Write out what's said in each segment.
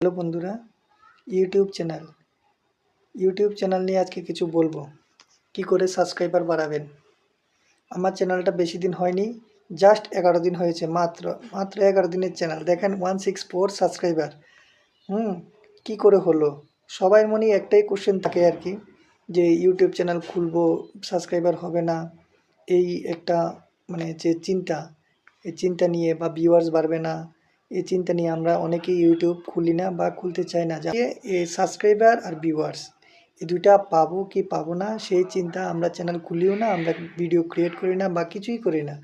Hello বন্ধুরা, YouTube channel. YouTube channel নিয়ে আজকে কিছু বলব। কি করে সাবস্ক্রাইবার বাড়াবেন? আমার চ্যানেলটা বেশি দিন হয়নি, জাস্ট এগারো দিন হয়েছে মাত্র মাত্র এগারো দিনের চ্যানেল। দেখেন ওয়ান সিক্স ফোর সাবস্ক্রাইবার হুম, কী করে হলো? সবার মনে একটাই কোশ্চেন থাকে আর কি, যে ইউটিউব চ্যানেল খুলবো সাবস্ক্রাইবার হবে না? এই একটা মানে যে চিন্তা, এই চিন্তা নিয়ে বা ভিউয়ার্স বাড়বে না? এই চিন্তা নিয়ে আমরা অনেকেই ইউটিউব খুলি না বা খুলতে চাই না। যে সাবস্ক্রাইবার আর ভিউয়ার্স এই দুইটা পাবো কি পাবো না, সেই চিন্তা আমরা চ্যানেল খুলিও না, আমরা ভিডিও ক্রিয়েট করি না বা কিছুই করি না।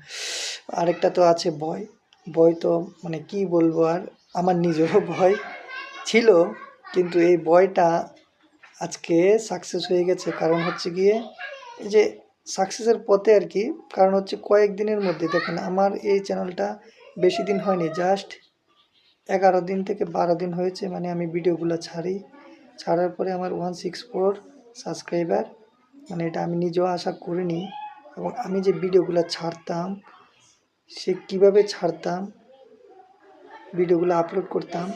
আরেকটা তো আছে ভয়। ভয় তো মানে কি বলব আর, আমার নিজেরও ভয় ছিল, কিন্তু এই ভয়টা আজকে সাকসেস হয়ে গেছে। কারণ হচ্ছে গিয়ে, এই যে সাকসেসের পথে আর কি, কারণ হচ্ছে কয়েকদিনের মধ্যে দেখেন, আমার এই চ্যানেলটা বেশি দিন হয়নি জাস্ট এগারো দিন থেকে বারো দিন হয়েছে মানে আমি ভিডিওগুলো ছাড়ি। ছাড়ার পরে আমার ওয়ান সিক্স ফোর সাবস্ক্রাইবার মানে এটা আমি নিজেও আশা করিনি। এবং আমি যে ভিডিওগুলো ছাড়তাম, সে কীভাবে ছাড়তাম, ভিডিওগুলো আপলোড করতাম,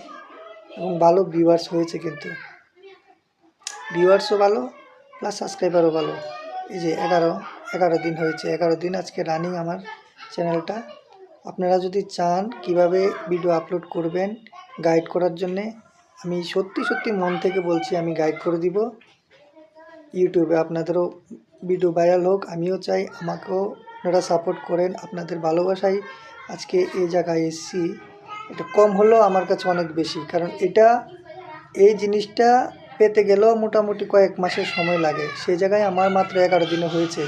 এবং ভালো ভিউয়ার্স হয়েছে কিন্তু। ভিউয়ার্সও ভালো প্লাস সাবস্ক্রাইবারও ভালো। এই যে এগারো এগারো দিন হয়েছে। এগারো দিন আজকে রানিং আমার চ্যানেলটা আপনারা যদি চান কীভাবে ভিডিও আপলোড করবেন গাইড করার জন্যে, আমি সত্যি সত্যি মন থেকে বলছি আমি গাইড করে দিব। ইউটিউবে আপনাদেরও ভিডিও ভাইরাল হোক, আমিও চাই আমাকেও আপনারা সাপোর্ট করেন, আপনাদের ভালোবাসাই আজকে এই জায়গায় এসছি। এটা কম হলেও আমার কাছে অনেক বেশি, কারণ এটা, এই জিনিসটা পেতে গেলেও মোটামুটি কয়েক মাসের সময় লাগে। সেই জায়গায় আমার মাত্র এগারো দিনে হয়েছে।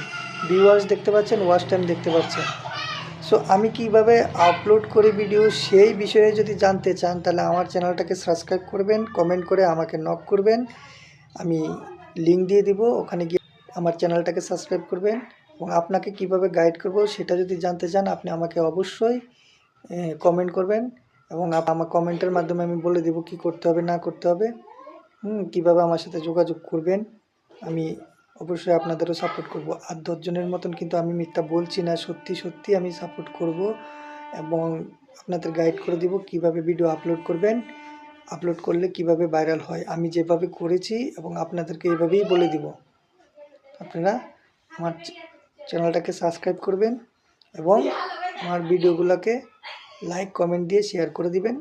ভিউয়ার্স দেখতে পাচ্ছেন ওয়াচ টাইম দেখতে পাচ্ছেন। সো আমি কীভাবে আপলোড করি ভিডিও সেই বিষয়ে যদি জানতে চান, তাহলে আমার চ্যানেলটাকে সাবস্ক্রাইব করবেন কমেন্ট করে আমাকে নক করবেন। আমি লিঙ্ক দিয়ে দিব, ওখানে গিয়ে আমার চ্যানেলটাকে সাবস্ক্রাইব করবেন। এবং আপনাকে কীভাবে গাইড করব সেটা যদি জানতে চান, আপনি আমাকে অবশ্যই কমেন্ট করবেন। এবং আমার কমেন্টের মাধ্যমে আমি বলে দেবো কি করতে হবে, না করতে হবে। হুম, কীভাবে আমার সাথে যোগাযোগ করবেন, আমি অবশ্যই আপনাদেরও সাপোর্ট করব। আর দশজনের মতন কিন্তু আমি মিথ্যা বলছি না, সত্যি সত্যি আমি সাপোর্ট করব এবং আপনাদের গাইড করে দিব কীভাবে ভিডিও আপলোড করবেন আপলোড করলে কীভাবে ভাইরাল হয়। আমি যেভাবে করেছি এবং আপনাদেরকে এভাবেই বলে দিব। আপনারা আমার চ্যানেলটাকে সাবস্ক্রাইব করবেন এবং আমার ভিডিওগুলোকে লাইক কমেন্ট দিয়ে শেয়ার করে দিবেন।